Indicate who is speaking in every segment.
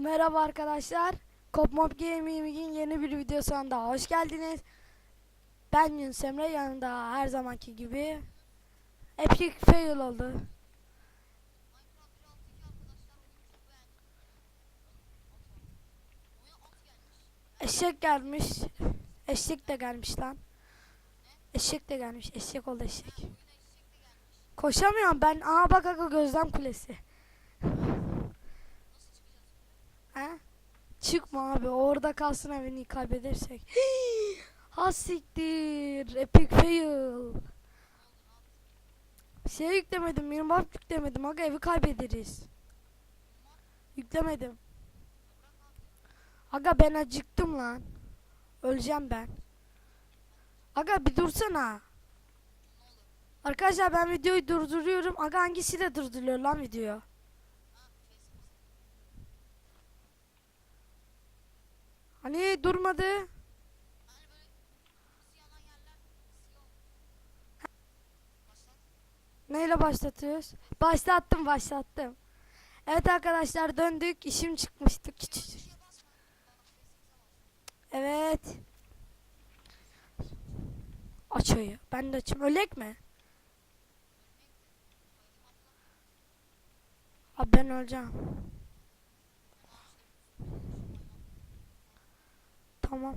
Speaker 1: Merhaba arkadaşlar. Kopmop Gaming'in yeni bir videosuna hoş geldiniz. Ben Yunus Emre yanında her zamanki gibi. Epic fail oldu. Eşek gelmiş. Eşek de gelmiş lan. Eşek de gelmiş. Eşek oldu eşek. Koşamıyorum ben. Aa bak aga gözlem kulesi. Çıkma abi orada kalsın evini kaybedersek. ha siktir. Epic fail. Şey yüklemedim. Minimap yüklemedim. Aga evi kaybederiz. Yüklemedim. Aga ben acıktım lan. Öleceğim ben. Aga bir dursana. Arkadaşlar ben videoyu durduruyorum. Aga hangisiyle durduruyor lan video? Hani durmadı. Neyle başlatıyoruz? Başlattım başlattım. Evet arkadaşlar döndük. İşim çıkmıştı. Küçücük. Evet. Aç. Ben de açayım. Ölek mi? Abi ben öleceğim. Tamam.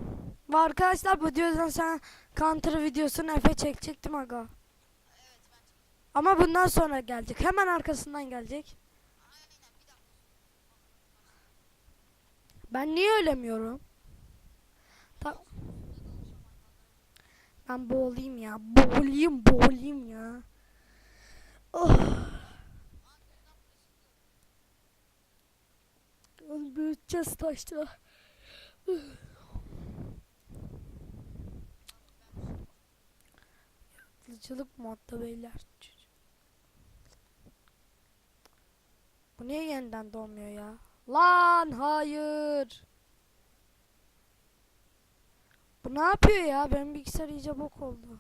Speaker 1: Ve arkadaşlar bu videodan sen counter videosunu Efe çekecektim aga. Ama bundan sonra gelecek. Hemen arkasından gelecek. Ben niye ölemiyorum? Ta ben boğulayım ya. Boğulayım boğulayım ya. Oh. Onu büyüteceğiz taşla. Yaratıcılık modda beyler. Bu niye yeniden doğmuyor ya? Lan hayır. Bu ne yapıyor ya? Benim bilgisayar iyice bok oldu.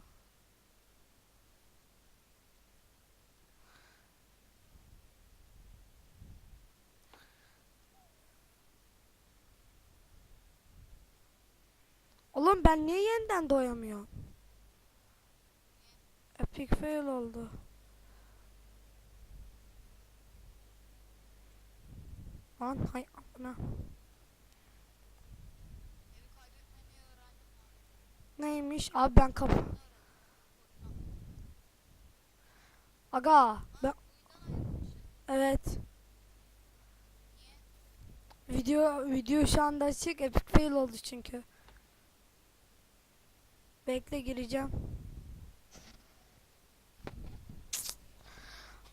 Speaker 1: Oğlum ben niye yeniden doyamıyorum? Epic fail oldu. Lan hay amına. Neymiş? Abi ben kap. Aga ben Evet. Video video şu anda açık. Epic fail oldu çünkü. Bekle gireceğim.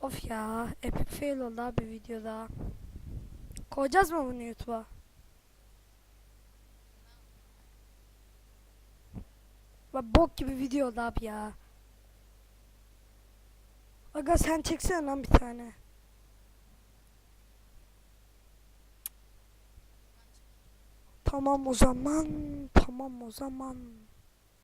Speaker 1: Of ya. Epic fail oldu abi videoda. Koyacağız mı bunu YouTube'a? Bak bok gibi video oldu abi ya. Aga sen çeksene lan bir tane. Tamam o zaman. Tamam o zaman.